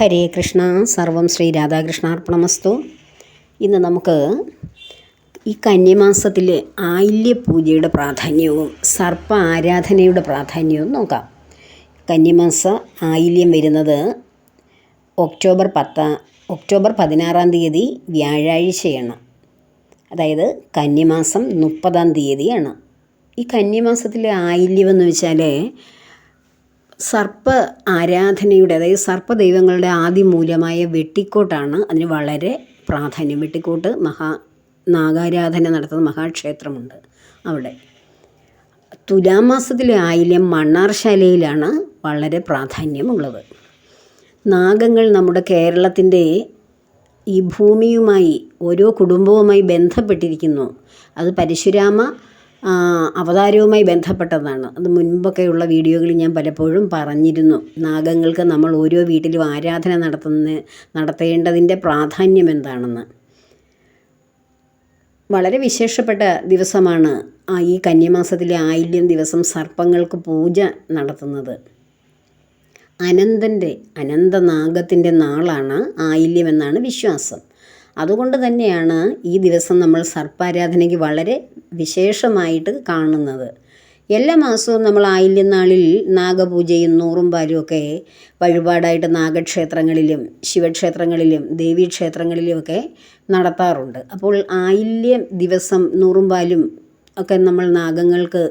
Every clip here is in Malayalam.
ഹരേ കൃഷ്ണ സർവം ശ്രീ രാധാകൃഷ്ണാർപ്പണമസ്തു. ഇന്ന് നമുക്ക് ഈ കന്യമാസത്തിലെ ആയില്യപൂജയുടെ പ്രാധാന്യവും സർപ്പ ആരാധനയുടെ പ്രാധാന്യവും നോക്കാം. കന്യമാസ ആയില്യം വരുന്നത് ഒക്ടോബർ പത്ത് ഒക്ടോബർ പതിനാറാം തീയതി വ്യാഴാഴ്ചയാണ്. അതായത് കന്യമാസം മുപ്പതാം തീയതിയാണ്. ഈ കന്യമാസത്തിലെ ആയില്യമെന്ന് വെച്ചാൽ സർപ്പ ആരാധനയുടെ അതായത് സർപ്പ ദൈവങ്ങളുടെ ആദിമൂലമായ വെട്ടിക്കോട്ടാണ്. അതിന് വളരെ പ്രാധാന്യം. വെട്ടിക്കോട്ട് മഹാ നാഗാരാധന നടത്തുന്ന മഹാക്ഷേത്രമുണ്ട് അവിടെ. തുലാമാസത്തിലെ ആയില്യം മണ്ണാർശാലയിലാണ് വളരെ പ്രാധാന്യമുള്ളത്. നാഗങ്ങൾ നമ്മുടെ കേരളത്തിന്റെ ഈ ഭൂമിയുമായി ഓരോ കുടുംബവുമായി ബന്ധപ്പെട്ടിരിക്കുന്നു. അത് പരശുരാമ അവതാരവുമായി ബന്ധപ്പെട്ടതാണ്. അത് മുൻപൊക്കെയുള്ള വീഡിയോകളിൽ ഞാൻ പലപ്പോഴും പറഞ്ഞിരുന്നു. നാഗങ്ങൾക്ക് നമ്മൾ ഓരോ വീട്ടിലും ആരാധന നടത്തുന്ന നടത്തേണ്ടതിന്റെ പ്രാധാന്യം എന്താണെന്ന്. വളരെ വിശേഷപ്പെട്ട ദിവസമാണ് ആ ഈ കന്യമാസത്തിലെ ആയില്യം ദിവസം സർപ്പങ്ങൾക്ക് പൂജ നടത്തുന്നത്. അനന്തന്റെ അനന്തനാഗത്തിന്റെ നാളാണ് ആയില്യമെന്നാണ് വിശ്വാസം. അതുകൊണ്ട് തന്നെയാണ് ഈ ദിവസം നമ്മൾ സർപ്പാരാധനയ്ക്ക് വളരെ വിശേഷമായിട്ട് കാണുന്നത്. എല്ലാ മാസവും നമ്മൾ ആയില്യനാളിൽ നാഗപൂജയും നൂറും പാലും ഒക്കെ വഴിപാടായിട്ട് നാഗക്ഷേത്രങ്ങളിലും ശിവക്ഷേത്രങ്ങളിലും ദേവീക്ഷേത്രങ്ങളിലുമൊക്കെ നടത്താറുണ്ട്. അപ്പോൾ ആയില്യം ദിവസം നൂറും പാലും ഒക്കെ നമ്മൾ നാഗങ്ങൾക്ക്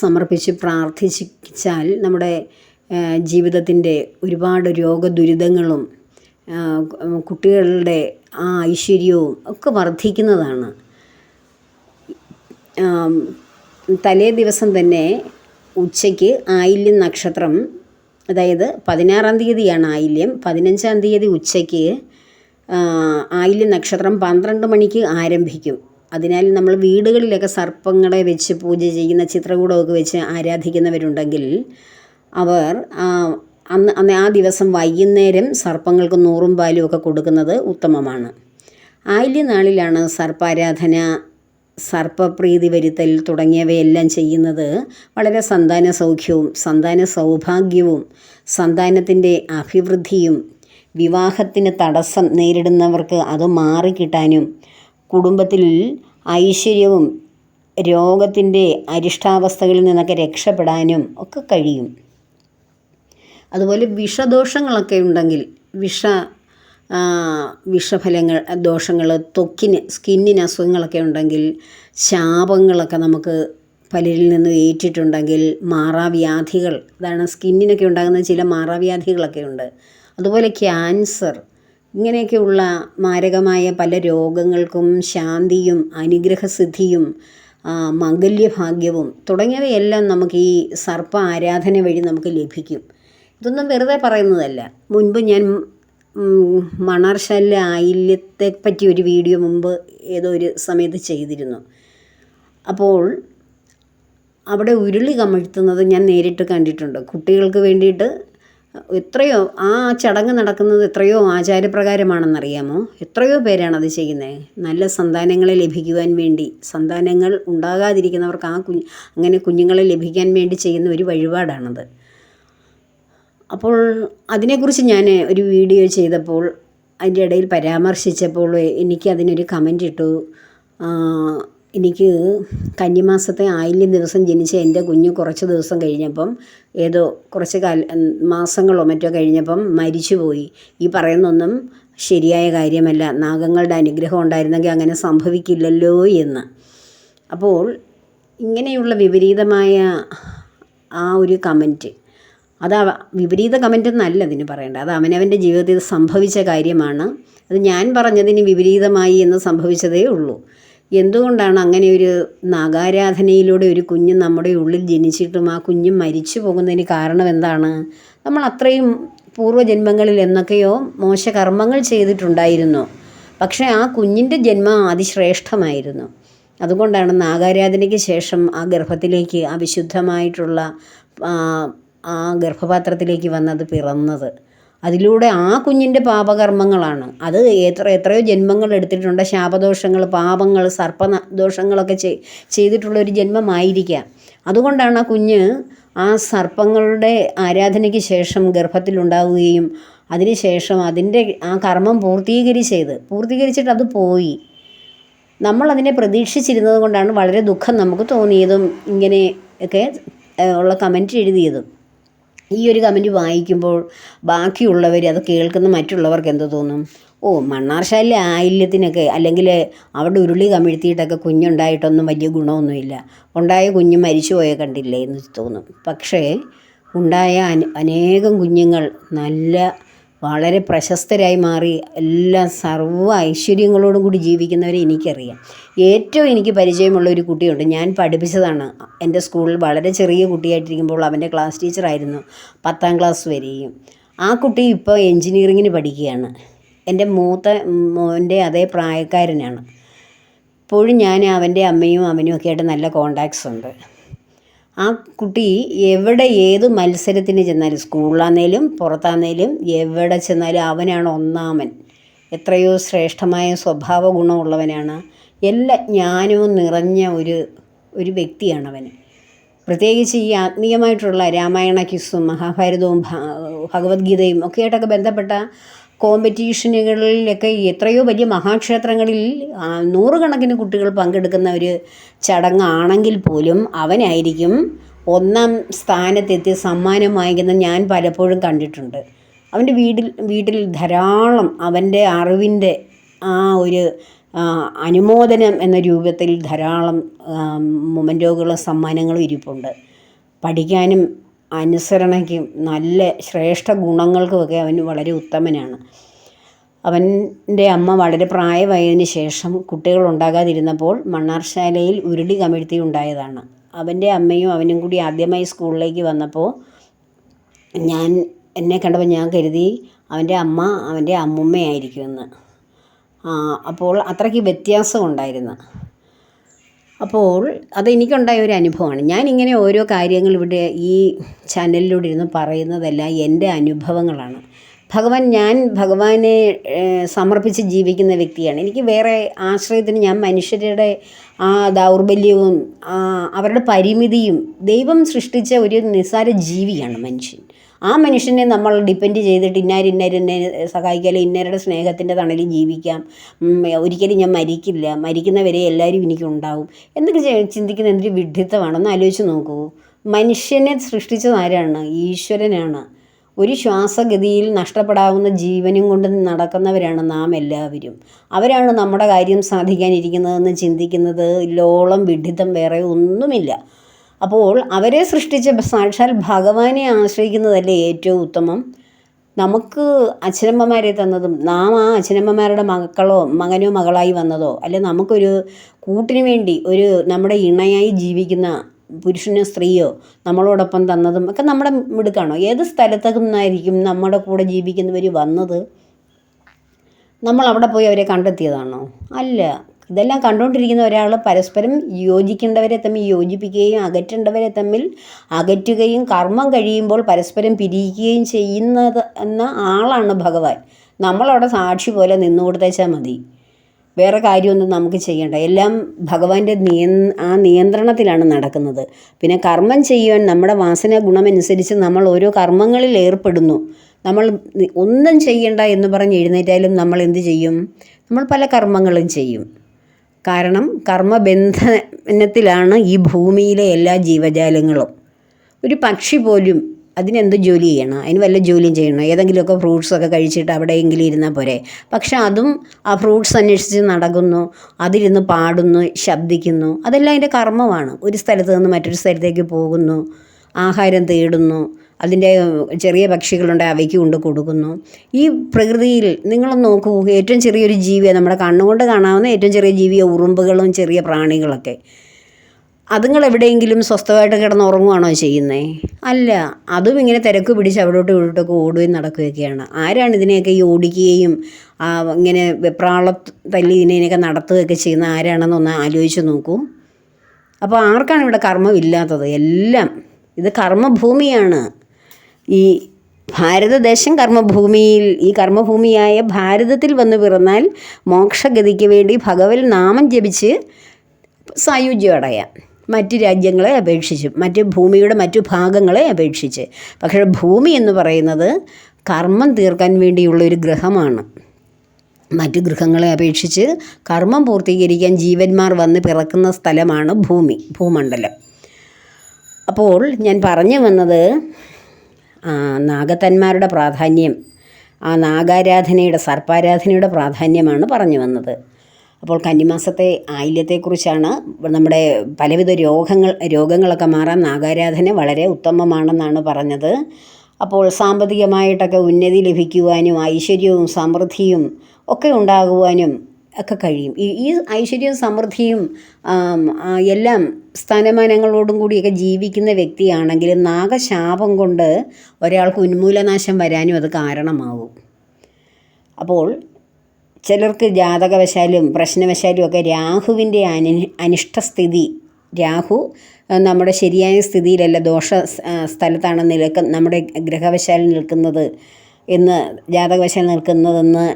സമർപ്പിച്ച് പ്രാർത്ഥിച്ചാൽ നമ്മുടെ ജീവിതത്തിന്റെ ഒരുപാട് രോഗദുരിതങ്ങളും കുട്ടികളുടെ ആ ഐശ്വര്യവും ഒക്കെ വർദ്ധിക്കുന്നതാണ്. തലേ ദിവസം തന്നെ ഉച്ചയ്ക്ക് ആയില്യം നക്ഷത്രം അതായത് പതിനാറാം തീയതിയാണ് ആയില്യം. പതിനഞ്ചാം തീയതി ഉച്ചയ്ക്ക് ആയില്യം നക്ഷത്രം പന്ത്രണ്ട് മണിക്ക് ആരംഭിക്കും. അതിനാൽ നമ്മൾ വീടുകളിലൊക്കെ സർപ്പങ്ങളെ വെച്ച് പൂജ ചെയ്യുന്ന ചിത്രകൂടമൊക്കെ വെച്ച് ആരാധിക്കുന്നവരുണ്ടെങ്കിൽ അവർ അന്ന് അന്ന് ആ ദിവസം വൈകുന്നേരം സർപ്പങ്ങൾക്ക് നൂറും പാലും ഒക്കെ കൊടുക്കുന്നത് ഉത്തമമാണ്. ആയില്യനാളിലാണ് സർപ്പാരാധന സർപ്പപ്രീതി വരുത്തൽ തുടങ്ങിയവയെല്ലാം ചെയ്യുന്നത് വളരെ സന്താന സൗഖ്യവും സന്താന സൗഭാഗ്യവും സന്താനത്തിന്റെ അഭിവൃദ്ധിയും വിവാഹത്തിന് തടസ്സം നേരിടുന്നവർക്ക് അത് മാറിക്കിട്ടാനും കുടുംബത്തിൽ ഐശ്വര്യവും രോഗത്തിന്റെ അരിഷ്ടാവസ്ഥകളിൽ നിന്നൊക്കെ രക്ഷപ്പെടാനും ഒക്കെ കഴിയും. അതുപോലെ വിഷദോഷങ്ങളൊക്കെ ഉണ്ടെങ്കിൽ വിഷ വിഷഫലങ്ങൾ ദോഷങ്ങൾ ത്വക്കിന് സ്കിന്നിന് അസുഖങ്ങളൊക്കെ ഉണ്ടെങ്കിൽ ശാപങ്ങളൊക്കെ നമുക്ക് പലരിൽ നിന്ന് ഏറ്റിട്ടുണ്ടെങ്കിൽ മാറാവ്യാധികൾ അതാണ് സ്കിന്നിനൊക്കെ ഉണ്ടാകുന്ന ചില മാറാവ്യാധികളൊക്കെ ഉണ്ട്. അതുപോലെ ക്യാൻസർ ഇങ്ങനെയൊക്കെയുള്ള മാരകമായ പല രോഗങ്ങൾക്കും ശാന്തിയും അനുഗ്രഹസിദ്ധിയും മംഗല്യഭാഗ്യവും തുടങ്ങിയവയെല്ലാം നമുക്ക് ഈ സർപ്പ ആരാധന വഴി നമുക്ക് ലഭിക്കും. ഇതൊന്നും വെറുതെ പറയുന്നതല്ല. മുൻപ് ഞാൻ മണർശല്ല മണാർശാല ആയില്യത്തെ പറ്റി ഒരു വീഡിയോ മുമ്പ് ഏതോ ഒരു സമയത്ത് ചെയ്തിരുന്നു. അപ്പോൾ അവിടെ ഉരുളി കമഴ്ത്തുന്നത് ഞാൻ നേരിട്ട് കണ്ടിട്ടുണ്ട്. കുട്ടികൾക്ക് വേണ്ടിയിട്ട് എത്രയോ ആ ചടങ്ങ് നടക്കുന്നത് എത്രയോ ആചാരപ്രകാരമാണെന്നറിയാമോ? എത്രയോ പേരാണ് അത് ചെയ്യുന്നത് നല്ല സന്താനങ്ങളെ ലഭിക്കുവാൻ വേണ്ടി സന്താനങ്ങൾ ഉണ്ടാകാതിരിക്കുന്നവർക്ക് ആ കുഞ്ഞ് അങ്ങനെ കുഞ്ഞുങ്ങളെ ലഭിക്കാൻ വേണ്ടി ചെയ്യുന്ന ഒരു വഴിപാടാണത്. അപ്പോൾ അതിനെക്കുറിച്ച് ഞാൻ ഒരു വീഡിയോ ചെയ്തപ്പോൾ അതിന്റെ ഇടയിൽ പരാമർശിച്ചപ്പോൾ എനിക്ക് അതിനൊരു കമന്റ് ഇട്ടു. എനിക്ക് കന്നിമാസത്തെ ആയില്യം ദിവസം ജനിച്ച എന്റെ കുഞ്ഞ് കുറച്ച് ദിവസം കഴിഞ്ഞപ്പം ഏതോ കുറച്ച് കാല മാസങ്ങളോ മറ്റോ കഴിഞ്ഞപ്പം മരിച്ചുപോയി. ഈ പറയുന്നൊന്നും ശരിയായ കാര്യമല്ല. നാഗങ്ങളുടെ അനുഗ്രഹം ഉണ്ടായിരുന്നെങ്കിൽ അങ്ങനെ സംഭവിക്കില്ലല്ലോ എന്ന്. അപ്പോൾ ഇങ്ങനെയുള്ള വിപരീതമായ ആ ഒരു കമന്റ് അത് വിപരീത കമന്റ് എന്നല്ല അതിന് പറയേണ്ടത്. അത് അവനവന്റെ ജീവിതത്തിൽ സംഭവിച്ച കാര്യമാണ്. അത് ഞാൻ പറഞ്ഞതിന് വിപരീതമായി എന്ന് സംഭവിച്ചതേ ഉള്ളൂ. എന്തുകൊണ്ടാണ് അങ്ങനെ ഒരു നാഗാരാധനയിലൂടെ ഒരു കുഞ്ഞ് നമ്മുടെ ഉള്ളിൽ ജനിച്ചിട്ടും ആ കുഞ്ഞ് മരിച്ചു പോകുന്നതിന് കാരണം എന്താണ്? നമ്മൾ അത്രയും പൂർവജന്മങ്ങളിൽ എന്നൊക്കെയോ മോശകർമ്മങ്ങൾ ചെയ്തിട്ടുണ്ടായിരുന്നു. പക്ഷേ ആ കുഞ്ഞിന്റെ ജന്മം അതിശ്രേഷ്ഠമായിരുന്നു. അതുകൊണ്ടാണ് നാഗാരാധനയ്ക്ക് ശേഷം ആ ഗർഭത്തിലേക്ക് ആ വിശുദ്ധമായിട്ടുള്ള ആ, ഗർഭപാത്രത്തിലേക്ക് വന്നത് പിറന്നത്. അതിലൂടെ ആ കുഞ്ഞിന്റെ പാപകർമ്മങ്ങളാണ്. അത് എത്ര എത്രയോ ജന്മങ്ങൾ എടുത്തിട്ടുണ്ട്. ശാപദോഷങ്ങൾ പാപങ്ങൾ സർപ്പ ദോഷങ്ങളൊക്കെ ചെയ് ചെയ്തിട്ടുള്ള ഒരു ജന്മമായിരിക്കാം. അതുകൊണ്ടാണ് ആ കുഞ്ഞ് ആ സർപ്പങ്ങളുടെ ആരാധനയ്ക്ക് ശേഷം ഗർഭത്തിലുണ്ടാവുകയും അതിനുശേഷം അതിന്റെ ആ കർമ്മം പൂർത്തീകരിച്ചത്. പൂർത്തീകരിച്ചിട്ട് അത് പോയി. നമ്മളതിനെ പ്രതീക്ഷിച്ചിരുന്നത് കൊണ്ടാണ് വളരെ ദുഃഖം നമുക്ക് തോന്നിയതും ഇങ്ങനെ ഒക്കെ ഉള്ള കമന്റ് എഴുതിയതും. ഈ ഒരു കമന്റ് വായിക്കുമ്പോൾ ബാക്കിയുള്ളവർ അത് കേൾക്കുന്ന മറ്റുള്ളവർക്ക് എന്ത് തോന്നും? ഓ മണ്ണാർശാലിലെ ആയില്യത്തിനൊക്കെ അല്ലെങ്കിൽ അവിടെ ഉരുളി കമിഴ്ത്തിയിട്ടൊക്കെ കുഞ്ഞുണ്ടായിട്ടൊന്നും വലിയ ഗുണമൊന്നുമില്ല. ഉണ്ടായ കുഞ്ഞ് മരിച്ചു പോയ കണ്ടില്ലേ എന്ന് തോന്നും. പക്ഷേ ഉണ്ടായ അന അനേകം കുഞ്ഞുങ്ങൾ നല്ല വളരെ പ്രശസ്തരായി മാറി എല്ലാ സർവ ഐശ്വര്യങ്ങളോടും കൂടി ജീവിക്കുന്നവരെ എനിക്കറിയാം. ഏറ്റവും എനിക്ക് പരിചയമുള്ള ഒരു കുട്ടിയുണ്ട്. ഞാൻ പഠിപ്പിച്ചതാണ്. എന്റെ സ്കൂളിൽ വളരെ ചെറിയ കുട്ടിയായിട്ടിരിക്കുമ്പോൾ അവന്റെ ക്ലാസ് ടീച്ചറായിരുന്നു. പത്താം ക്ലാസ് വരെയും. ആ കുട്ടി ഇപ്പോൾ എൻജിനീയറിങ്ങിന് പഠിക്കുകയാണ്. എന്റെ മൂത്ത മോന്റെ അതേ പ്രായക്കാരനാണ്. ഇപ്പോഴും ഞാൻ അവന്റെ അമ്മയും അവനും ഒക്കെ ആയിട്ട് നല്ല കോണ്ടാക്ട്സ് ഉണ്ട്. ആ കുട്ടി എവിടെ ഏത് മത്സരത്തിന് ചെന്നാലും സ്കൂളിലാന്നേലും പുറത്താന്നേലും എവിടെ ചെന്നാലും അവനാണ് ഒന്നാമൻ. എത്രയോ ശ്രേഷ്ഠമായ സ്വഭാവ ഗുണമുള്ളവനാണ് എല്ലാ ജ്ഞാനവും നിറഞ്ഞ ഒരു ഒരു വ്യക്തിയാണ് അവന് പ്രത്യേകിച്ച് ഈ ആത്മീയമായിട്ടുള്ള രാമായണ കിസ്സും മഹാഭാരതവും ഭഗവത്ഗീതയും ഒക്കെ ആയിട്ടൊക്കെ ബന്ധപ്പെട്ട കോമ്പറ്റീഷനുകളിലൊക്കെ എത്രയോ വലിയ മഹാക്ഷേത്രങ്ങളിൽ നൂറുകണക്കിന് കുട്ടികൾ പങ്കെടുക്കുന്ന ഒരു ചടങ്ങാണെങ്കിൽ പോലും അവനായിരിക്കും ഒന്നാം സ്ഥാനത്തെത്തി സമ്മാനം വാങ്ങിക്കുന്നത് ഞാൻ പലപ്പോഴും കണ്ടിട്ടുണ്ട്. അവന്റെ വീട്ടിൽ വീട്ടിൽ ധാരാളം അവന്റെ അറിവിന്റെ ആ ഒരു അനുമോദനം എന്ന രൂപത്തിൽ ധാരാളം മൊമന്റോകളും സമ്മാനങ്ങളും ഇരിപ്പുണ്ട്. പഠിക്കാനും അനുസരണയ്ക്കും നല്ല ശ്രേഷ്ഠ ഗുണങ്ങൾക്കുമൊക്കെ അവൻ വളരെ ഉത്തമനാണ്. അവന്റെ അമ്മ വളരെ പ്രായമായതിനു ശേഷം കുട്ടികൾ ഉണ്ടാകാതിരുന്നപ്പോൾ മണ്ണാർശാലയിൽ ഉരുളി കമിഴ്ത്തി ഉണ്ടായതാണ്. അവന്റെ അമ്മയും അവനും കൂടി ആദ്യമായി സ്കൂളിലേക്ക് വന്നപ്പോൾ ഞാൻ എന്നെ കണ്ടപ്പോൾ ഞാൻ കരുതി അവന്റെ അമ്മ അവന്റെ അമ്മുമ്മയായിരിക്കുമെന്ന്. അപ്പോൾ അത്രയ്ക്ക് വ്യത്യാസം ഉണ്ടായിരുന്നു അപ്പോൾ അതെനിക്കുണ്ടായ ഒരു അനുഭവമാണ്. ഞാനിങ്ങനെ ഓരോ കാര്യങ്ങൾ ഇവിടെ ഈ ചാനലിലൂടെ ഇരുന്ന് പറയുന്നതെല്ലാം എന്റെ അനുഭവങ്ങളാണ്. ഭഗവാൻ ഞാൻ ഭഗവാനെ സമർപ്പിച്ച് ജീവിക്കുന്ന വ്യക്തിയാണ്. എനിക്ക് വേറെ ആശ്രയത്തിന് ഞാൻ മനുഷ്യരുടെ ആ ദൗർബല്യവും അവരുടെ പരിമിതിയും ദൈവം സൃഷ്ടിച്ച ഒരു നിസ്സാര ജീവിയാണ് മനുഷ്യൻ. ആ മനുഷ്യനെ നമ്മൾ ഡിപ്പെൻഡ് ചെയ്തിട്ട് ഇന്നാര് ഇന്നാര് എന്നെ സഹായിക്കാലും ഇന്നരുടെ സ്നേഹത്തിന്റെ തണലിൽ ജീവിക്കാം. ഒരിക്കലും ഞാൻ മരിക്കില്ല. മരിക്കുന്നവരെ എല്ലാവരും എനിക്കുണ്ടാവും. എന്നൊക്കെ ചിന്തിക്കുന്ന എന്തൊരു വിഡ്ഢിത്തമാണ്. ഒന്ന് ആലോചിച്ച് നോക്കൂ. മനുഷ്യനെ സൃഷ്ടിച്ചത് ആരാണ്? ഈശ്വരനാണ്. ഒരു ശ്വാസഗതിയിൽ നഷ്ടപ്പെടാവുന്ന ജീവനും കൊണ്ട് നടക്കുന്നവരാണ് നാം എല്ലാവരും. അവരാണ് നമ്മുടെ കാര്യം സാധിക്കാനിരിക്കുന്നതെന്ന് ചിന്തിക്കുന്നത്. ലോളം വിഡിത്തം വേറെ ഒന്നുമില്ല. അപ്പോൾ അവരെ സൃഷ്ടിച്ച സാക്ഷാൽ ഭഗവാനെ ആശ്രയിക്കുന്നതല്ലേ ഏറ്റവും ഉത്തമം? നമുക്ക് അച്ഛനമ്മമാരെ തന്നതും നാം ആ അച്ഛനമ്മമാരുടെ മക്കളോ മകനോ മകളായി വന്നതോ അല്ലെ നമുക്കൊരു കൂട്ടിന് വേണ്ടി ഒരു നമ്മുടെ ഇണയായി ജീവിക്കുന്ന പുരുഷനോ സ്ത്രീയോ നമ്മളോടൊപ്പം തന്നതും ഒക്കെ നമ്മുടെ മിടുക്കാണോ? ഏത് സ്ഥലത്തു നിന്നായിരിക്കും നമ്മുടെ കൂടെ ജീവിക്കുന്നവർ വന്നത്? നമ്മൾ അവിടെ പോയി അവരെ കണ്ടെത്തിയതാണോ? അല്ല. ഇതെല്ലാം കണ്ടുകൊണ്ടിരിക്കുന്ന ഒരാൾ പരസ്പരം യോജിക്കേണ്ടവരെ തമ്മിൽ യോജിപ്പിക്കുകയും അകറ്റേണ്ടവരെ തമ്മിൽ അകറ്റുകയും കർമ്മം കഴിയുമ്പോൾ പരസ്പരം പിരിയിക്കുകയും ചെയ്യുന്നത് എന്ന ആളാണ് ഭഗവാൻ. നമ്മളവിടെ സാക്ഷി പോലെ നിന്നു കൊടുത്തേച്ചാൽ മതി. വേറെ കാര്യമൊന്നും നമുക്ക് ചെയ്യേണ്ട. എല്ലാം ഭഗവാന്റെ നിയ ആ നിയന്ത്രണത്തിലാണ് നടക്കുന്നത്. പിന്നെ കർമ്മം ചെയ്യുവാൻ നമ്മുടെ വാസന ഗുണമനുസരിച്ച് നമ്മൾ ഓരോ കർമ്മങ്ങളിൽ ഏർപ്പെടുന്നു. നമ്മൾ ഒന്നും ചെയ്യണ്ട എന്ന് പറഞ്ഞ് എഴുന്നേറ്റാലും നമ്മൾ എന്ത് ചെയ്യും? നമ്മൾ പല കർമ്മങ്ങളും ചെയ്യും. കാരണം കർമ്മബന്ധനത്തിലാണ് ഈ ഭൂമിയിലെ എല്ലാ ജീവജാലങ്ങളും. ഒരു പക്ഷി പോലും അതിനെന്ത് ജോലി ചെയ്യണം? അതിന് വല്ല ജോലിയും ചെയ്യണം? ഏതെങ്കിലുമൊക്കെ ഫ്രൂട്ട്സൊക്കെ കഴിച്ചിട്ട് അവിടെയെങ്കിലും ഇരുന്നാൽ പോരെ. പക്ഷെ അതും ആ ഫ്രൂട്ട്സ് അന്വേഷിച്ച് നടക്കുന്നു അതിരുന്ന് പാടുന്നു ശബ്ദിക്കുന്നു. അതെല്ലാം അതിന്റെ കർമ്മമാണ്. ഒരു സ്ഥലത്ത് നിന്ന് മറ്റൊരു സ്ഥലത്തേക്ക് പോകുന്നു ആഹാരം തേടുന്നു അതിന്റെ ചെറിയ പക്ഷികളുണ്ട് അവയ്ക്ക് കൊണ്ട് കൊടുക്കുന്നു. ഈ പ്രകൃതിയിൽ നിങ്ങൾ നോക്കൂ ഏറ്റവും ചെറിയൊരു ജീവിയാണ് നമ്മുടെ കണ്ണുകൊണ്ട് കാണാവുന്ന ഏറ്റവും ചെറിയ ജീവിയ ഉറുമ്പുകളും ചെറിയ പ്രാണികളൊക്കെ. അതുങ്ങൾ എവിടെയെങ്കിലും സ്വസ്ഥമായിട്ട് കിടന്ന് ഉറങ്ങുകയാണോ ചെയ്യുന്നത് അല്ല അതും ഇങ്ങനെ തിരക്ക് പിടിച്ച് അവിടോട്ട് ഇവിടോട്ടൊക്കെ ഓടുകയും നടക്കുകയൊക്കെയാണ്. ആരാണ് ഇതിനെയൊക്കെ ഈ ഓടിക്കുകയും ഇങ്ങനെ വെപ്രാള തല്ലി ഇതിനെയൊക്കെ നടത്തുകയൊക്കെ ചെയ്യുന്ന ആരാണെന്നൊന്ന് ആലോചിച്ച് നോക്കൂ. അപ്പോൾ ആർക്കാണ് ഇവിടെ കർമ്മമില്ലാത്തത് എല്ലാം ഇത് കർമ്മഭൂമിയാണ്. ഈ ഭാരതദേശം കർമ്മഭൂമിയിൽ ഈ കർമ്മഭൂമിയായ ഭാരതത്തിൽ വന്നു പിറന്നാൽ മോക്ഷഗതിക്ക് വേണ്ടി ഭഗവൽ നാമം ജപിച്ച് സായുജ്യം അടയാം. മറ്റ് രാജ്യങ്ങളെ അപേക്ഷിച്ച് മറ്റ് ഭൂമിയുടെ മറ്റു ഭാഗങ്ങളെ അപേക്ഷിച്ച്. പക്ഷേ ഭൂമി എന്ന് പറയുന്നത് കർമ്മം തീർക്കാൻ വേണ്ടിയുള്ള ഒരു ഗ്രഹമാണ്. മറ്റു ഗൃഹങ്ങളെ അപേക്ഷിച്ച് കർമ്മം പൂർത്തീകരിക്കാൻ ജീവന്മാർ വന്ന് പിറക്കുന്ന സ്ഥലമാണ് ഭൂമി ഭൂമണ്ഡലം. അപ്പോൾ ഞാൻ പറഞ്ഞു വന്നത് നാഗത്തന്മാരുടെ പ്രാധാന്യം ആ നാഗാരാധനയുടെ സർപ്പാരാധനയുടെ പ്രാധാന്യമാണ് പറഞ്ഞു വന്നത്. അപ്പോൾ കന്നിമാസത്തെ ആയില്യത്തെക്കുറിച്ചാണ് നമ്മുടെ പലവിധ രോഗങ്ങൾ രോഗങ്ങളൊക്കെ മാറാൻ നാഗാരാധന വളരെ ഉത്തമമാണെന്നാണ് പറഞ്ഞത്. അപ്പോൾ സാമ്പത്തികമായിട്ടൊക്കെ ഉന്നതി ലഭിക്കുവാനും ഐശ്വര്യവും സമൃദ്ധിയും ഒക്കെ ഉണ്ടാകുവാനും ഒക്കെ കഴിയും. ഈ ഈ ഐശ്വര്യവും സമൃദ്ധിയും എല്ലാം സ്ഥാനമാനങ്ങളോടും കൂടിയൊക്കെ ജീവിക്കുന്ന വ്യക്തിയാണെങ്കിൽ നാഗശാപം കൊണ്ട് ഒരാൾക്ക് ഉന്മൂലനാശം വരാനും അത് കാരണമാവും. അപ്പോൾ ചിലർക്ക് ജാതകവശാലും പ്രശ്നവശാലും ഒക്കെ രാഹുവിന്റെ അനി അനിഷ്ടസ്ഥിതി രാഹു നമ്മുടെ ശരിയായ സ്ഥിതിയിലല്ല ദോഷ സ്ഥലത്താണ് നിൽക്ക നമ്മുടെ ഗ്രഹവശാലിൽ നിൽക്കുന്നത് എന്ന് ജാതകവശാൽ നിൽക്കുന്നതെന്ന്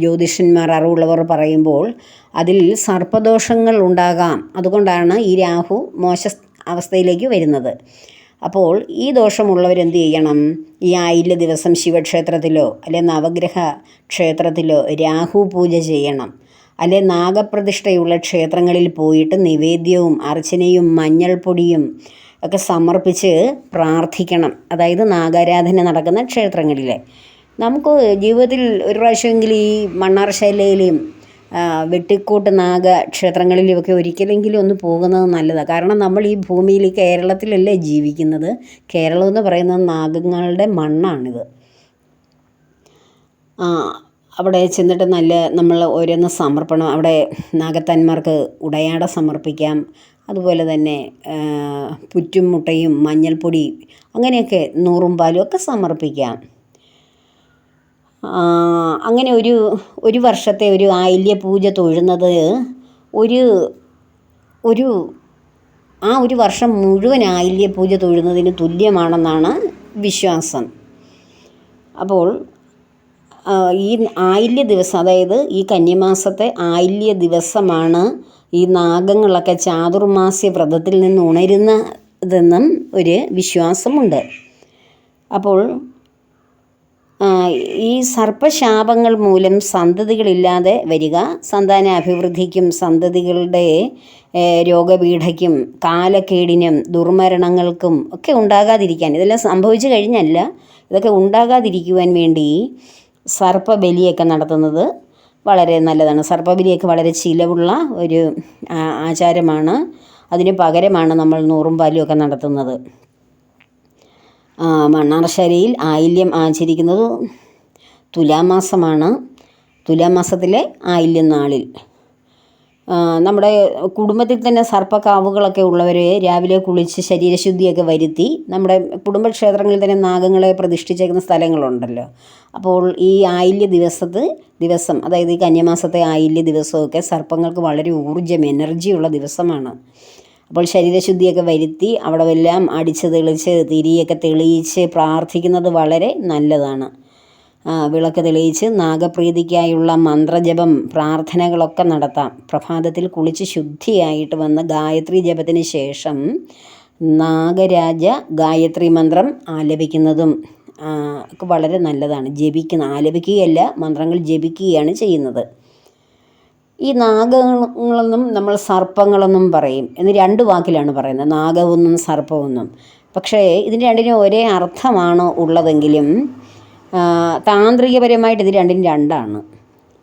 ജ്യോതിഷന്മാർ അറിവുള്ളവർ പറയുമ്പോൾ അതിൽ സർപ്പദോഷങ്ങൾ ഉണ്ടാകാം. അതുകൊണ്ടാണ് ഈ രാഹു മോശ അവസ്ഥയിലേക്ക് വരുന്നത്. അപ്പോൾ ഈ ദോഷമുള്ളവർ എന്ത് ചെയ്യണം? ഈ ആയില്ല ദിവസം ശിവക്ഷേത്രത്തിലോ അല്ലെ നവഗ്രഹ ക്ഷേത്രത്തിലോ രാഹു പൂജ ചെയ്യണം. അല്ലെ നാഗപ്രതിഷ്ഠയുള്ള ക്ഷേത്രങ്ങളിൽ പോയിട്ട് നിവേദ്യവും അർച്ചനയും മഞ്ഞൾപ്പൊടിയും ഒക്കെ സമർപ്പിച്ച് പ്രാർത്ഥിക്കണം. അതായത് നാഗാരാധന നടക്കുന്ന ക്ഷേത്രങ്ങളിലെ. നമുക്ക് ജീവിതത്തിൽ ഒരു പ്രാവശ്യമെങ്കിലും ഈ മണ്ണാർശാലയിലെയും വെട്ടിക്കോട്ട് നാഗ ക്ഷേത്രങ്ങളിലുമൊക്കെ ഒരിക്കലെങ്കിലും ഒന്ന് പോകുന്നത് നല്ലതാണ് കാരണം നമ്മൾ ഈ ഭൂമിയിൽ കേരളത്തിലല്ലേ ജീവിക്കുന്നത്. കേരളം എന്ന് പറയുന്നത് നാഗങ്ങളുടെ മണ്ണാണിത്. അവിടെ ചെന്നിട്ട് നല്ല നമ്മൾ ഓരോന്ന് സമർപ്പണം. അവിടെ നാഗത്തന്മാർക്ക് ഉടയാട സമർപ്പിക്കാം. അതുപോലെ തന്നെ പുറ്റും മുട്ടയും മഞ്ഞൾപ്പൊടി അങ്ങനെയൊക്കെ നൂറും പാലും ഒക്കെ സമർപ്പിക്കാം. അങ്ങനെ ഒരു ഒരു വർഷത്തെ ഒരു ആയില്യ പൂജ തൊഴുന്നത് ഒരു ഒരു ആ ഒരു വർഷം മുഴുവൻ ആയില്യ പൂജ തൊഴുന്നതിന് തുല്യമാണെന്നാണ് വിശ്വാസം. അപ്പോൾ ഈ ആയില്യ ദിവസം അതായത് ഈ കന്യമാസത്തെ ആയില്യ ദിവസമാണ് ഈ നാഗങ്ങളൊക്കെ ചാതുർമാസ്യ വ്രതത്തിൽ നിന്ന് ഉണരുന്നതെന്നും ഒരു വിശ്വാസമുണ്ട്. അപ്പോൾ ഈ സർപ്പശാപങ്ങൾ മൂലം സന്തതികളില്ലാതെ വരിക സന്താന അഭിവൃദ്ധിക്കും സന്തതികളുടെ രോഗപീഠയ്ക്കും കാലക്കേടിനും ദുർമരണങ്ങൾക്കും ഒക്കെ ഉണ്ടാകാതിരിക്കാൻ ഇതെല്ലാം സംഭവിച്ചു കഴിഞ്ഞല്ല ഇതൊക്കെ ഉണ്ടാകാതിരിക്കുവാൻ വേണ്ടി സർപ്പബലിയൊക്കെ നടത്തുന്നത് വളരെ നല്ലതാണ്. സർപ്പബലിയൊക്കെ വളരെ ചിലവുള്ള ഒരു ആചാരമാണ്. അതിന് പകരമാണ് നമ്മൾ നൂറും പാലും ഒക്കെ നടത്തുന്നത്. മണ്ണാർശാലയിൽ ആയില്യം ആചരിക്കുന്നത് തുലാമാസമാണ്. തുലാമാസത്തിലെ ആയില്യം നാളിൽ. നമ്മുടെ കുടുംബത്തിൽ തന്നെ സർപ്പക്കാവുകളൊക്കെ ഉള്ളവർ രാവിലെ കുളിച്ച് ശരീരശുദ്ധിയൊക്കെ വരുത്തി നമ്മുടെ കുടുംബക്ഷേത്രങ്ങളിൽ തന്നെ നാഗങ്ങളെ പ്രതിഷ്ഠിച്ചേക്കുന്ന സ്ഥലങ്ങളുണ്ടല്ലോ. അപ്പോൾ ഈ ആയില്യ ദിവസത്ത് ദിവസം അതായത് ഈ കന്യമാസത്തെ ആയില്യ ദിവസമൊക്കെ സർപ്പങ്ങൾക്ക് വളരെ ഊർജം എനർജിയുള്ള ദിവസമാണ്. അപ്പോൾ ശരീരശുദ്ധിയൊക്കെ വരുത്തി അവിടെ എല്ലാം അടിച്ച് തെളിച്ച് തിരിയൊക്കെ തെളിയിച്ച് പ്രാർത്ഥിക്കുന്നത് വളരെ നല്ലതാണ്. വിളക്ക് തെളിയിച്ച് നാഗപ്രീതിക്കായുള്ള മന്ത്രജപം പ്രാർത്ഥനകളൊക്കെ നടത്താം. പ്രഭാതത്തിൽ കുളിച്ച് ശുദ്ധിയായിട്ട് വന്ന് ഗായത്രി ജപത്തിന് ശേഷം നാഗരാജ ഗായത്രി മന്ത്രം ആലപിക്കുന്നതും ഒക്കെ വളരെ നല്ലതാണ്. ജപിക്കുന്ന ആലപിക്കുകയല്ല മന്ത്രങ്ങൾ ജപിക്കുകയാണ് ചെയ്യുന്നത്. ഈ നാഗങ്ങളെന്നും നമ്മൾ സർപ്പങ്ങളെന്നും പറയും. എന്ന് രണ്ട് വാക്കിലാണ് പറയുന്നത്. നാഗമൊന്നും സർപ്പമൊന്നും പക്ഷേ ഇതിന് രണ്ടിനും ഒരേ അർത്ഥമാണ് ഉള്ളതെങ്കിലും താന്ത്രികപരമായിട്ട് ഇത് രണ്ടും രണ്ടാണ്.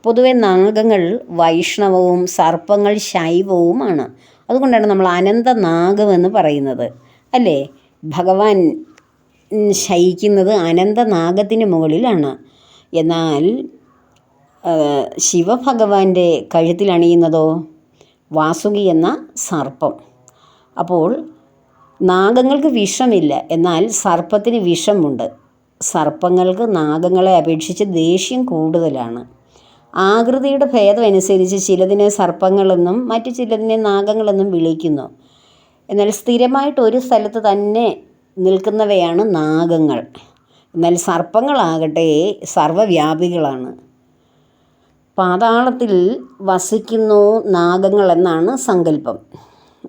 പൊതുവെ നാഗങ്ങൾ വൈഷ്ണവവും സർപ്പങ്ങൾ ശൈവവുമാണ്. അതുകൊണ്ടാണ് നമ്മൾ അനന്തനാഗമെന്ന് പറയുന്നത്. അല്ലേ? ഭഗവാൻ ശയിക്കുന്നത് അനന്തനാഗത്തിന് മുകളിലാണ്. എന്നാൽ ശിവഭഗവാന്റെ കഴുത്തിൽ കഴുത്തിലണിയുന്നതോ വാസുകി എന്ന സർപ്പം. അപ്പോൾ നാഗങ്ങൾക്ക് വിഷമില്ല. എന്നാൽ സർപ്പത്തിന് വിഷമുണ്ട്. സർപ്പങ്ങൾക്ക് നാഗങ്ങളെ അപേക്ഷിച്ച് ദേഷ്യം കൂടുതലാണ്. ആകൃതിയുടെ ഭേദം അനുസരിച്ച് ചിലതിനെ സർപ്പങ്ങളെന്നും മറ്റു ചിലതിനെ നാഗങ്ങളെന്നും വിളിക്കുന്നു. എന്നാൽ സ്ഥിരമായിട്ട് ഒരു സ്ഥലത്ത് തന്നെ നിൽക്കുന്നവയാണ് നാഗങ്ങൾ. എന്നാൽ സർപ്പങ്ങളാകട്ടെ സർവവ്യാപികളാണ്. പാതാളത്തിൽ വസിക്കുന്നു നാഗങ്ങൾ എന്നാണ് സങ്കല്പം.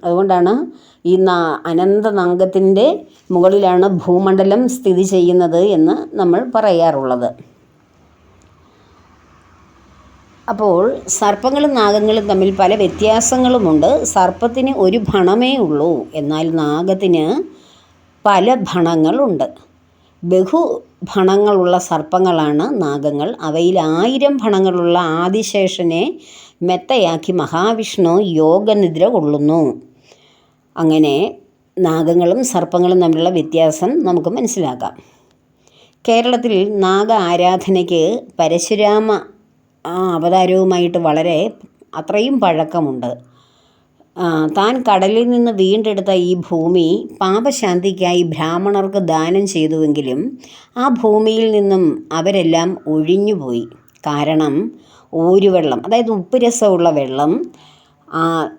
അതുകൊണ്ടാണ് ഈ അനന്ത അനന്തനാഗത്തിന്റെ മുകളിലാണ് ഭൂമണ്ഡലം സ്ഥിതി ചെയ്യുന്നത് എന്ന് നമ്മൾ പറയാറുള്ളത്. അപ്പോൾ സർപ്പങ്ങളും നാഗങ്ങളും തമ്മിൽ പല വ്യത്യാസങ്ങളുമുണ്ട്. സർപ്പത്തിന് ഒരു ഭണമേ ഉള്ളൂ. എന്നാൽ നാഗത്തിന് പല ഭണങ്ങളുണ്ട്. ബഹു ഭണങ്ങളുള്ള സർപ്പങ്ങളാണ് നാഗങ്ങൾ. അവയിൽ ആയിരം ഭണങ്ങളുള്ള ആദിശേഷനെ മെത്തയാക്കി മഹാവിഷ്ണു യോഗനിദ്ര കൊള്ളുന്നു. അങ്ങനെ നാഗങ്ങളും സർപ്പങ്ങളും തമ്മിലുള്ള വ്യത്യാസം നമുക്ക് മനസ്സിലാക്കാം. കേരളത്തിൽ നാഗ ആരാധനയ്ക്ക് പരശുരാമ അവതാരവുമായിട്ട് വളരെ അത്രയും പഴക്കമുണ്ട്. താൻ കടലിൽ നിന്ന് വീണ്ടെടുത്ത ഈ ഭൂമി പാപശാന്തിക്കായി ബ്രാഹ്മണർക്ക് ദാനം ചെയ്തുവെങ്കിലും ആ ഭൂമിയിൽ നിന്നും അവരെല്ലാം ഒഴിഞ്ഞുപോയി. കാരണം ഊരുവെള്ളം അതായത് ഉപ്പുരസമുള്ള വെള്ളം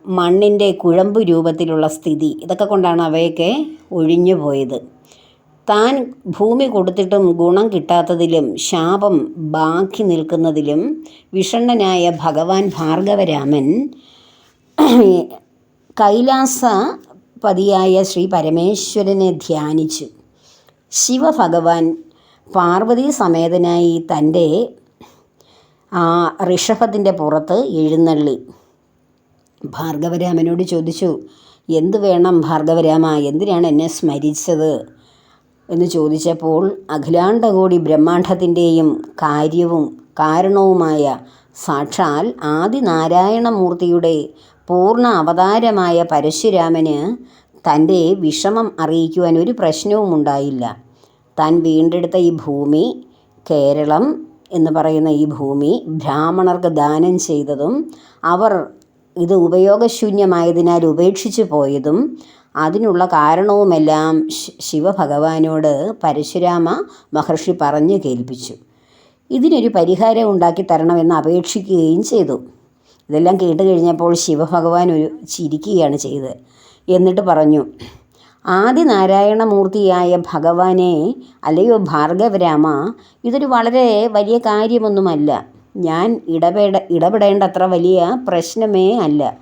മണ്ണിന്റെ കുഴമ്പ് രൂപത്തിലുള്ള സ്ഥിതി. ഇതൊക്കെ കൊണ്ടാണ് അവയൊക്കെ ഒഴിഞ്ഞു പോയത്. താൻ ഭൂമി കൊടുത്തിട്ടും ഗുണം കിട്ടാത്തതിലും ശാപം ബാക്കി നിൽക്കുന്നതിലും വിഷണ്ണനായ ഭഗവാൻ ഭാർഗവരാമൻ കൈലാസ പതിയായ ശ്രീ പരമേശ്വരനെ ധ്യാനിച്ചു. ശിവഭഗവാൻ പാർവതി സമേതനായി തന്റെ ആ ഋഷഭത്തിന്റെ പുറത്ത് എഴുന്നള്ളി. ഭാർഗവരാമനോട് ചോദിച്ചു എന്ത് വേണം ഭാർഗവരാമ? എന്തിനാണ് എന്നെ സ്മരിച്ചത്? എന്ന് ചോദിച്ചപ്പോൾ അഖിലാണ്ടകോടി ബ്രഹ്മാണ്ഡത്തിന്റെയും കാര്യവും കാരണവുമായ സാക്ഷാൽ ആദിനാരായണമൂർത്തിയുടെ പൂർണ അവതാരമായ പരശുരാമന് തന്റെ വിഷമം അറിയിക്കുവാൻ ഒരു പ്രശ്നവും ഉണ്ടായില്ല. താൻ വീണ്ടെടുത്ത ഈ ഭൂമി കേരളം എന്ന് പറയുന്ന ഈ ഭൂമി ബ്രാഹ്മണർക്ക് ദാനം ചെയ്തതും അവർ ഇത് ഉപയോഗശൂന്യമായതിനാൽ ഉപേക്ഷിച്ചു പോയതും അതിനുള്ള കാരണവുമെല്ലാം ശിവഭഗവാനോട് പരശുരാമ മഹർഷി പറഞ്ഞു കേൾപ്പിച്ചു. ഇതിനൊരു പരിഹാരം ഉണ്ടാക്കി തരണമെന്ന് അപേക്ഷിക്കുകയും ചെയ്തു. ഇതെല്ലാം കേട്ട് കഴിഞ്ഞപ്പോൾ ശിവഭഗവാൻ ഒരു ചിരിക്കുകയാണ് ചെയ്തത്. എന്നിട്ട് പറഞ്ഞു ആദി നാരായണമൂർത്തിയായ ഭഗവാനെ അല്ലയോ ഭാർഗവരാമ ഇതൊരു വളരെ വലിയ കാര്യമൊന്നുമല്ല. ഞാൻ ഇടപെട ഇടപെടേണ്ടത്ര വലിയ പ്രശ്നമേ അല്ല.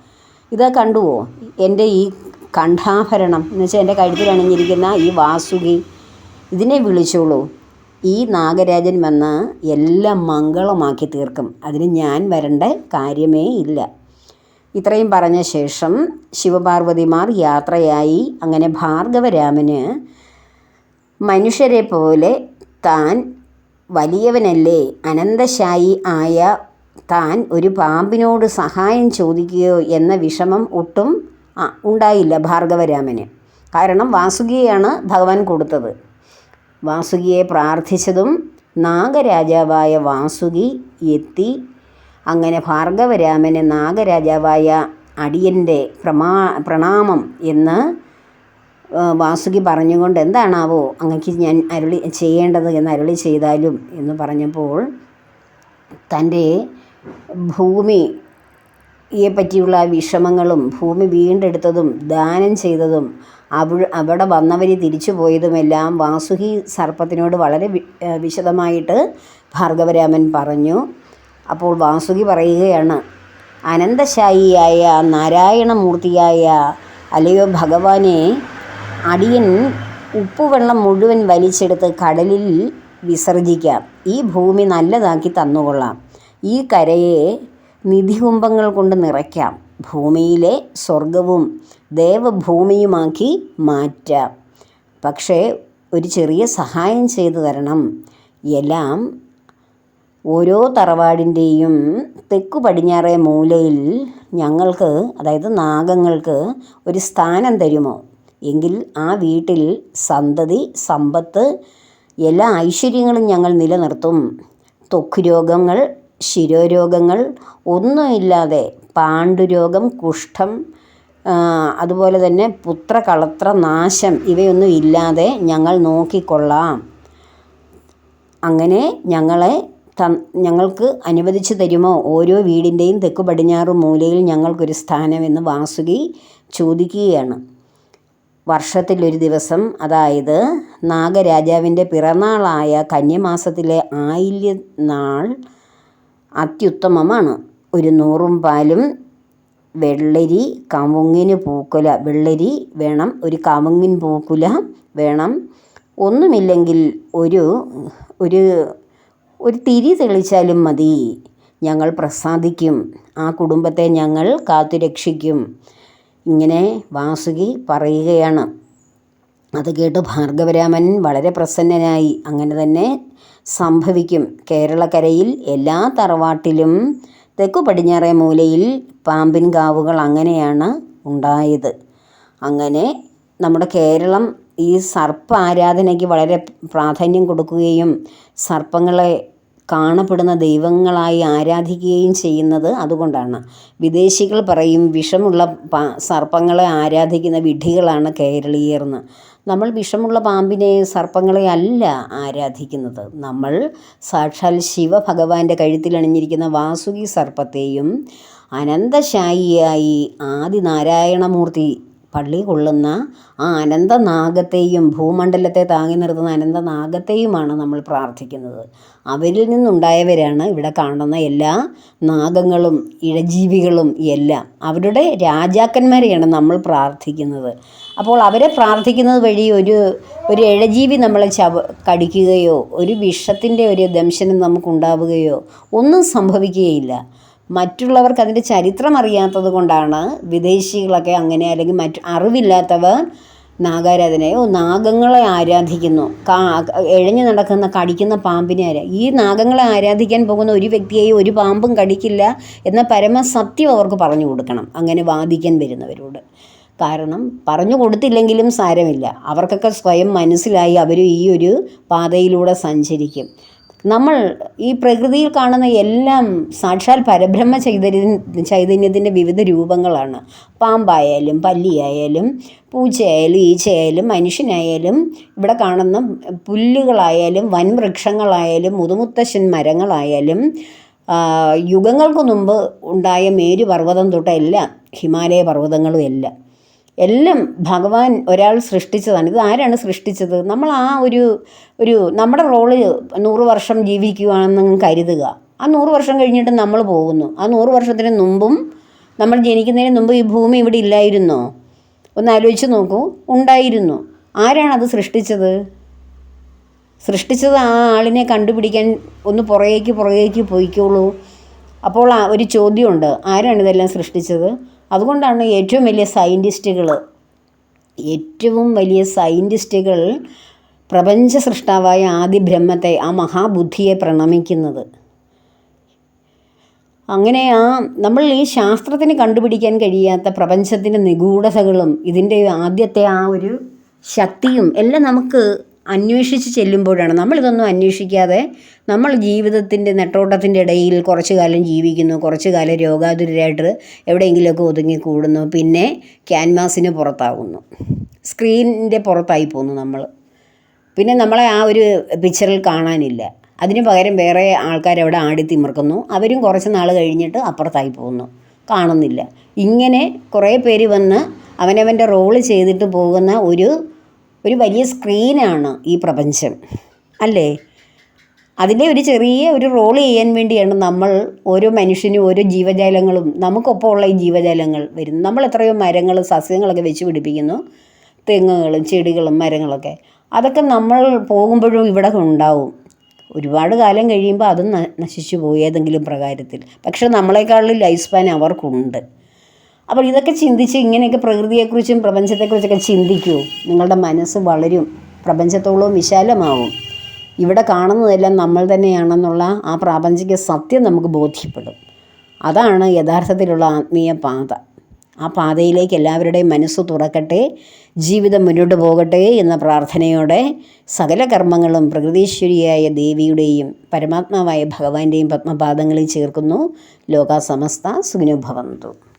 ഇത് കണ്ടുവോ? എന്റെ ഈ കണ്ഠാഭരണം. എന്ന് വെച്ചാൽ എന്റെ കഴുത്തിൽ അണിഞ്ഞിരിക്കുന്ന ഈ വാസുകി. ഇതിനെ വിളിച്ചോളൂ. ഈ നാഗരാജൻ വന്ന് എല്ലാം മംഗളമാക്കി തീർക്കും. അതിന് ഞാൻ വരേണ്ട കാര്യമേ ഇല്ല. ഇത്രയും പറഞ്ഞ ശേഷം ശിവപാർവതിമാർ യാത്രയായി. അങ്ങനെ ഭാർഗവരാമന് മനുഷ്യരെ പോലെ താൻ വലിയവനല്ലേ? അനന്തശായി ആയ താൻ ഒരു പാമ്പിനോട് സഹായം ചോദിക്കുകയോ എന്ന വിഷമം ഒട്ടും ഉണ്ടായില്ല ഭാർഗവരാമന്. കാരണം വാസുകിയാണ് ഭഗവാൻ കൊടുത്തത്. വാസുകിയെ പ്രാർത്ഥിച്ചതും നാഗരാജാവായ വാസുകി എത്തി. അങ്ങനെ ഭാർഗവരാമന് നാഗരാജാവായ അടിയന്റെ പ്രമാ പ്രണാമം എന്ന് വാസുകി പറഞ്ഞുകൊണ്ട് എന്താണാവോ അങ്ങക്ക് ഞാൻ അരുളി ചെയ്യേണ്ടത് എന്ന് അരുളി ചെയ്താലും എന്ന് പറഞ്ഞപ്പോൾ തന്റെ ഭൂമി പറ്റിയുള്ള വിഷമങ്ങളും ഭൂമി വീണ്ടെടുത്തതും ദാനം ചെയ്തതും അവ അവിടെ വന്നവർ തിരിച്ചു പോയതുമെല്ലാം വാസുകി സർപ്പത്തിനോട് വളരെ വിശദമായിട്ട് ഭാർഗവരാമൻ പറഞ്ഞു. അപ്പോൾ വാസുകി പറയുകയാണ് അനന്തശായിയായ നാരായണമൂർത്തിയായ അല്ലയോ ഭഗവാനെ അടിയൻ ഉപ്പുവെള്ളം മുഴുവൻ വലിച്ചെടുത്ത് കടലിൽ വിസർജിക്കാം. ഈ ഭൂമി നല്ലതാക്കി തന്നുകൊള്ളാം. ഈ കരയെ നിധികുംഭങ്ങൾ കൊണ്ട് നിറയ്ക്കാം. ഭൂമിയിലെ സ്വർഗവും ദേവഭൂമിയുമാക്കി മാറ്റാം. പക്ഷേ ഒരു ചെറിയ സഹായം ചെയ്തു തരണം. എല്ലാം ഓരോ തറവാടിന്റെയും തെക്കു പടിഞ്ഞാറേ മൂലയിൽ ഞങ്ങൾക്ക് അതായത് നാഗങ്ങൾക്ക് ഒരു സ്ഥാനം തരുമോ? എങ്കിൽ ആ വീട്ടിൽ സന്തതി സമ്പത്ത് എല്ലാ ഐശ്വര്യങ്ങളും ഞങ്ങൾ നിലനിർത്തും. ത്വക്ക് രോഗങ്ങൾ ശിരോരോഗങ്ങൾ ഒന്നുമില്ലാതെ പാണ്ഡുരോഗം കുഷ്ഠം അതുപോലെ തന്നെ പുത്രകളത്ര നാശം ഇവയൊന്നും ഇല്ലാതെ ഞങ്ങൾ നോക്കിക്കൊള്ളാം. അങ്ങനെ ഞങ്ങളെ ഞങ്ങൾക്ക് അനുവദിച്ചു തരുമോ? ഓരോ വീടിന്റെയും തെക്ക് പടിഞ്ഞാറ് മൂലയിൽ ഞങ്ങൾക്കൊരു സ്ഥാനമെന്ന് വാസുകി ചോദിക്കുകയാണ്. വർഷത്തിലൊരു ദിവസം അതായത് നാഗരാജാവിന്റെ പിറന്നാളായ കന്യമാസത്തിലെ ആയില്യ നാൾ അത്യുത്തമമാണ്. ഒരു നൂറും പാലും വെള്ളരി കവുങ്ങിന് പൂക്കുല വെള്ളരി വേണം ഒരു കവുങ്ങിൻ പൂക്കുല വേണം. ഒന്നുമില്ലെങ്കിൽ ഒരു ഒരു ഒരു തിരി തെളിച്ചാലും മതി. ഞങ്ങൾ പ്രസാദിക്കും. ആ കുടുംബത്തെ ഞങ്ങൾ കാത്തുരക്ഷിക്കും. ഇങ്ങനെ വാസുകി പറയുകയാണ്. അത് കേട്ട് ഭാർഗവരാമൻ വളരെ പ്രസന്നനായി. അങ്ങനെ തന്നെ സംഭവിക്കും. കേരളക്കരയിൽ എല്ലാ തറവാട്ടിലും തെക്കു പടിഞ്ഞാറേ മൂലയിൽ പാമ്പിൻ കാവുകൾ അങ്ങനെയാണ് ഉണ്ടായത്. അങ്ങനെ നമ്മുടെ കേരളം ഈ സർപ്പ ആരാധനയ്ക്ക് വളരെ പ്രാധാന്യം കൊടുക്കുകയും സർപ്പങ്ങളെ കാണപ്പെടുന്ന ദൈവങ്ങളായി ആരാധിക്കുകയും ചെയ്യുന്നത് അതുകൊണ്ടാണ്. വിദേശികൾ പറയും വിഷമുള്ള സർപ്പങ്ങളെ ആരാധിക്കുന്ന വിഡ്ഢികളാണ് കേരളീയർ എന്ന് നമ്മൾ വിഷമുള്ള പാമ്പിനെ സർപ്പങ്ങളെ അല്ല ആരാധിക്കുന്നത്. നമ്മൾ സാക്ഷാൽ ശിവഭഗവാന്റെ കഴുത്തിൽ അണിഞ്ഞിരിക്കുന്ന വാസുകി സർപ്പത്തെയും അനന്തശായിയായി ആദിനാരായണമൂർത്തി പള്ളി കൊള്ളുന്ന ആ അനന്തനാഗത്തെയും ഭൂമണ്ഡലത്തെ താങ്ങി നിർത്തുന്ന അനന്തനാഗത്തെയുമാണ് നമ്മൾ പ്രാർത്ഥിക്കുന്നത്. അവരിൽ നിന്നുണ്ടായവരാണ് ഇവിടെ കാണുന്ന എല്ലാ നാഗങ്ങളും ഇഴജീവികളും എല്ലാം. അവരുടെ രാജാക്കന്മാരെയാണ് നമ്മൾ പ്രാർത്ഥിക്കുന്നത്. അപ്പോൾ അവരെ പ്രാർത്ഥിക്കുന്നത് വഴി ഒരു ഒരു ഇഴജീവി നമ്മളെ ചവ കടിക്കുകയോ ഒരു വിഷത്തിന്റെ ഒരു ദംശനം നമുക്കുണ്ടാവുകയോ ഒന്നും സംഭവിക്കുകയില്ല. മറ്റുള്ളവർക്ക് അതിന്റെ ചരിത്രം അറിയാത്തത് കൊണ്ടാണ് വിദേശികളൊക്കെ അങ്ങനെ അല്ലെങ്കിൽ മറ്റ് അറിവില്ലാത്തവർ നാഗാരാധനയോ നാഗങ്ങളെ ആരാധിക്കുന്നു. കാ എഴഞ്ഞു നടക്കുന്ന കടിക്കുന്ന പാമ്പിനെ ആരാ? ഈ നാഗങ്ങളെ ആരാധിക്കാൻ പോകുന്ന ഒരു വ്യക്തിയെയും ഒരു പാമ്പും കടിക്കില്ല എന്ന പരമസത്യം അവർക്ക് പറഞ്ഞു കൊടുക്കണം. അങ്ങനെ വാദിക്കാൻ വരുന്നവരോട്. കാരണം പറഞ്ഞു കൊടുത്തില്ലെങ്കിലും സാരമില്ല. അവർക്കൊക്കെ സ്വയം മനസ്സിലായി അവർ ഈ ഒരു പാതയിലൂടെ സഞ്ചരിക്കും. നമ്മൾ ഈ പ്രകൃതിയിൽ കാണുന്ന എല്ലാം സാക്ഷാൽ പരബ്രഹ്മ ചൈതന്യ ചൈതന്യത്തിന്റെ വിവിധ രൂപങ്ങളാണ്. പാമ്പായാലും പല്ലിയായാലും പൂച്ചയായാലും ഈച്ചയായാലും മനുഷ്യനായാലും ഇവിടെ കാണുന്ന പുല്ലുകളായാലും വൻവൃക്ഷങ്ങളായാലും മുതുമുത്തശ്ശൻ മരങ്ങളായാലും യുഗങ്ങൾക്ക് മുമ്പ് ഉണ്ടായ മേരുപർവതം തൊട്ടെല്ലാം ഹിമാലയ പർവതങ്ങളും എല്ലാം. എല്ലാം ഭഗവാൻ ഒരാൾ സൃഷ്ടിച്ചതാണ്. ഇത് ആരാണ് സൃഷ്ടിച്ചത്? നമ്മൾ ആ ഒരു ഒരു നമ്മുടെ റോൾ നൂറ് വർഷം ജീവിക്കുകയാണെന്ന് കരുതുക. ആ നൂറ് വർഷം കഴിഞ്ഞിട്ട് നമ്മൾ പോകുന്നു. ആ നൂറ് വർഷത്തിന് മുമ്പും നമ്മൾ ജനിക്കുന്നതിന് മുമ്പ് ഈ ഭൂമി ഇവിടെ ഇല്ലായിരുന്നോ? ഒന്ന് ആലോചിച്ച് നോക്കൂ. ഉണ്ടായിരുന്നു. ആരാണ് അത് സൃഷ്ടിച്ചത്? സൃഷ്ടിച്ചത് ആ ആളിനെ കണ്ടുപിടിക്കാൻ ഒന്ന് പുറകേക്ക് പുറകേക്ക് പോയിക്കോളൂ. അപ്പോൾ ഒരു ചോദ്യമുണ്ട്. ആരാണ് ഇതെല്ലാം സൃഷ്ടിച്ചത്? അതുകൊണ്ടാണ് ഏറ്റവും വലിയ സയന്റിസ്റ്റുകൾ ഏറ്റവും വലിയ സയന്റിസ്റ്റുകൾ പ്രപഞ്ച സൃഷ്ടാവായ ആദ്യ ബ്രഹ്മത്തെ ആ മഹാബുദ്ധിയെ പ്രണമിക്കുന്നത്. അങ്ങനെ ആ നമ്മൾ ഈ ശാസ്ത്രത്തിന് കണ്ടുപിടിക്കാൻ കഴിയാത്ത പ്രപഞ്ചത്തിന്റെ നിഗൂഢതകളും ഇതിന്റെ ആദ്യത്തെ ആ ഒരു ശക്തിയും എല്ലാം നമുക്ക് അന്വേഷിച്ച് ചെല്ലുമ്പോഴാണ്. നമ്മളിതൊന്നും അന്വേഷിക്കാതെ നമ്മൾ ജീവിതത്തിന്റെ നെട്ടോട്ടത്തിന്റെ ഇടയിൽ കുറച്ച് കാലം ജീവിക്കുന്നു. കുറച്ച് കാലം രോഗാതുരായിട്ട് എവിടെയെങ്കിലുമൊക്കെ ഒതുങ്ങി കൂടുന്നു. പിന്നെ ക്യാൻവാസിന് പുറത്താകുന്നു സ്ക്രീനിന്റെ പുറത്തായി പോകുന്നു നമ്മൾ. പിന്നെ നമ്മളെ ആ ഒരു പിക്ചറിൽ കാണാനില്ല. അതിന് പകരം വേറെ ആൾക്കാരവിടെ ആടി തിമിർക്കുന്നു. അവരും കുറച്ച് നാൾ കഴിഞ്ഞിട്ട് അപ്പുറത്തായി പോകുന്നു കാണുന്നില്ല. ഇങ്ങനെ കുറേ പേര് വന്ന് അവനവന്റെ റോൾ ചെയ്തിട്ട് പോകുന്ന ഒരു ഒരു വലിയ സ്ക്രീനാണ് ഈ പ്രപഞ്ചം അല്ലേ? അതിന്റെ ഒരു ചെറിയ ഒരു റോൾ ചെയ്യാൻ വേണ്ടിയാണ് നമ്മൾ ഓരോ മനുഷ്യനും ഓരോ ജീവജാലങ്ങളും നമുക്കൊപ്പമുള്ള ഈ ജീവജാലങ്ങൾ വരുന്നത്. നമ്മൾ എത്രയോ മരങ്ങൾ സസ്യങ്ങളൊക്കെ വെച്ച് പിടിപ്പിക്കുന്നു. തെങ്ങുകളും ചെടികളും മരങ്ങളൊക്കെ. അതൊക്കെ നമ്മൾ പോകുമ്പോഴും ഇവിടെ ഉണ്ടാവും. ഒരുപാട് കാലം കഴിയുമ്പോൾ അതും നശിച്ചു പോയി ഏതെങ്കിലും പ്രകാരത്തിൽ. പക്ഷെ നമ്മളെക്കാളും ലൈഫ് സ്പാൻ അവർക്കുണ്ട്. അപ്പോൾ ഇതൊക്കെ ചിന്തിച്ച് ഇങ്ങനെയൊക്കെ പ്രകൃതിയെക്കുറിച്ചും പ്രപഞ്ചത്തെക്കുറിച്ചൊക്കെ ചിന്തിക്കൂ. നിങ്ങളുടെ മനസ്സ് വളരും പ്രപഞ്ചത്തോളവും വിശാലമാവും. ഇവിടെ കാണുന്നതെല്ലാം നമ്മൾ തന്നെയാണെന്നുള്ള ആ പ്രാപഞ്ചിക സത്യം നമുക്ക് ബോധ്യപ്പെടും. അതാണ് യഥാർത്ഥത്തിലുള്ള ആത്മീയ പാത. ആ പാതയിലേക്ക് എല്ലാവരുടെയും മനസ്സ് തുറക്കട്ടെ ജീവിതം മുന്നോട്ട് പോകട്ടെ എന്ന പ്രാർത്ഥനയോടെ സകല കർമ്മങ്ങളും പ്രകൃതീശ്വരിയായ ദേവിയുടെയും പരമാത്മാവായ ഭഗവാന്റെയും പത്മപാദങ്ങളിൽ ചേർക്കുന്നു. ലോകാസമസ്ത സുഖിനുഭവന്തു